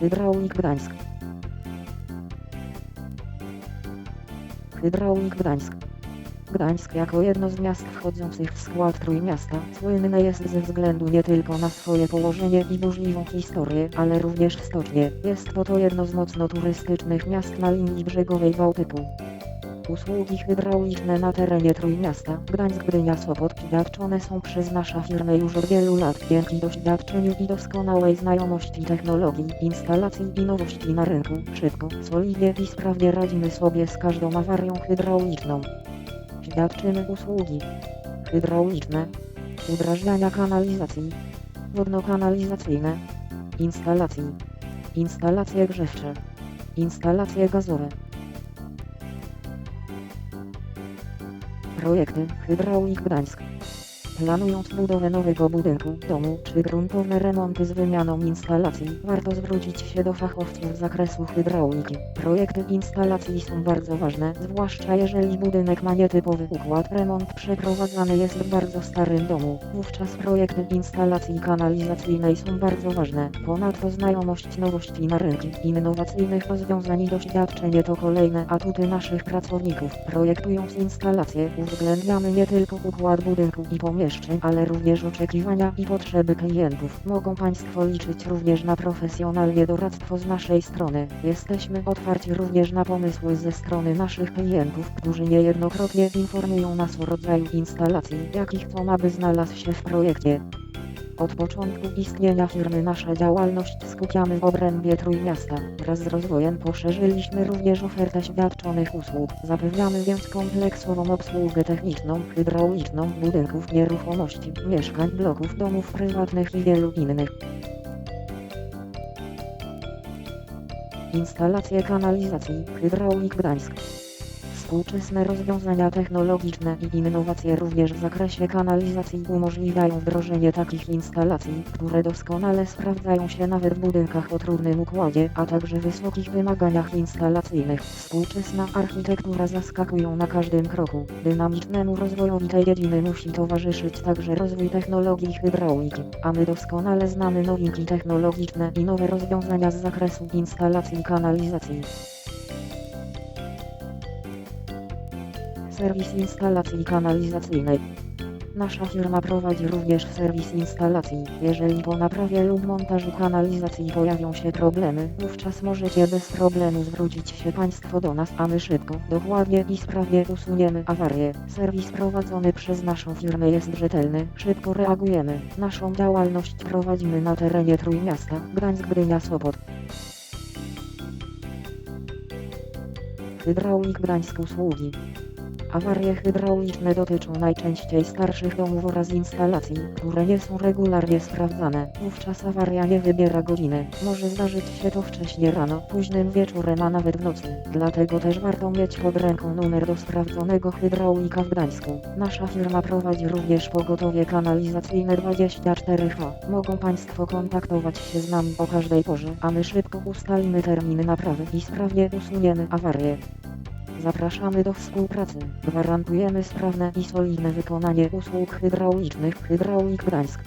Hydraulik Gdańsk. Hydraulik Gdańsk. Gdańsk jako jedno z miast wchodzących w skład Trójmiasta słynne jest ze względu nie tylko na swoje położenie i burzliwą historię, ale również stocznie. Jest to to jedno z mocno turystycznych miast na linii brzegowej Bałtyku. Usługi hydrauliczne na terenie Trójmiasta, Gdańsk, Gdynia, Sopot świadczone są przez naszą firmę już od wielu lat dzięki doświadczeniu i doskonałej znajomości technologii, instalacji i nowości na rynku. Szybko, solidnie i sprawnie radzimy sobie z każdą awarią hydrauliczną. Świadczymy usługi hydrauliczne, udrażniania kanalizacji, wodno-kanalizacyjne, instalacji, instalacje grzewcze, instalacje gazowe. Projekty Hydraulik Gdańsk. Planując budowę nowego budynku, domu czy gruntowne remonty z wymianą instalacji, warto zwrócić się do fachowców z zakresu hydrauliki. Projekty instalacji są bardzo ważne, zwłaszcza jeżeli budynek ma nietypowy układ. Remont przeprowadzany jest w bardzo starym domu. Wówczas projekty instalacji kanalizacyjnej są bardzo ważne. Ponadto znajomość nowości na rynku, innowacyjnych rozwiązań i doświadczenie to kolejne atuty naszych pracowników. Projektując instalacje, uwzględniamy nie tylko układ budynku i pomieszczeń, ale również oczekiwania i potrzeby klientów. Mogą Państwo liczyć również na profesjonalne doradztwo z naszej strony. Jesteśmy otwarci również na pomysły ze strony naszych klientów, którzy niejednokrotnie informują nas o rodzaju instalacji, jakich to ma by znalazł się w projekcie. Od początku istnienia firmy nasza działalność skupiamy w obrębie Trójmiasta. Wraz z rozwojem poszerzyliśmy również ofertę świadczonych usług. Zapewniamy więc kompleksową obsługę techniczną, hydrauliczną, budynków, nieruchomości, mieszkań, bloków, domów prywatnych i wielu innych. Instalacje kanalizacji, hydraulik Gdańsk. Współczesne rozwiązania technologiczne i innowacje również w zakresie kanalizacji umożliwiają wdrożenie takich instalacji, które doskonale sprawdzają się nawet w budynkach o trudnym układzie, a także wysokich wymaganiach instalacyjnych. Współczesna architektura zaskakują na każdym kroku. Dynamicznemu rozwojowi tej dziedziny musi towarzyszyć także rozwój technologii hydrauliki, a my doskonale znamy nowinki technologiczne i nowe rozwiązania z zakresu instalacji kanalizacji. Serwis instalacji kanalizacyjnej. Nasza firma prowadzi również serwis instalacji. Jeżeli po naprawie lub montażu kanalizacji pojawią się problemy, wówczas możecie bez problemu zwrócić się Państwo do nas, a my szybko, dokładnie i sprawnie usuniemy awarię. Serwis prowadzony przez naszą firmę jest rzetelny, szybko reagujemy. Naszą działalność prowadzimy na terenie Trójmiasta, Gdańsk, Gdynia, Sopot. Hydraulik Gdańsk usługi. Awarie hydrauliczne dotyczą najczęściej starszych domów oraz instalacji, które nie są regularnie sprawdzane. Wówczas awaria nie wybiera godziny. Może zdarzyć się to wcześnie rano, późnym wieczorem, a nawet w nocy. Dlatego też warto mieć pod ręką numer do sprawdzonego hydraulika w Gdańsku. Nasza firma prowadzi również pogotowie kanalizacyjne 24H. Mogą Państwo kontaktować się z nami o każdej porze, a my szybko ustalimy terminy naprawy i sprawnie usuniemy awarię. Zapraszamy do współpracy. Gwarantujemy sprawne i solidne wykonanie usług hydraulicznych Hydraulik Gdańsk.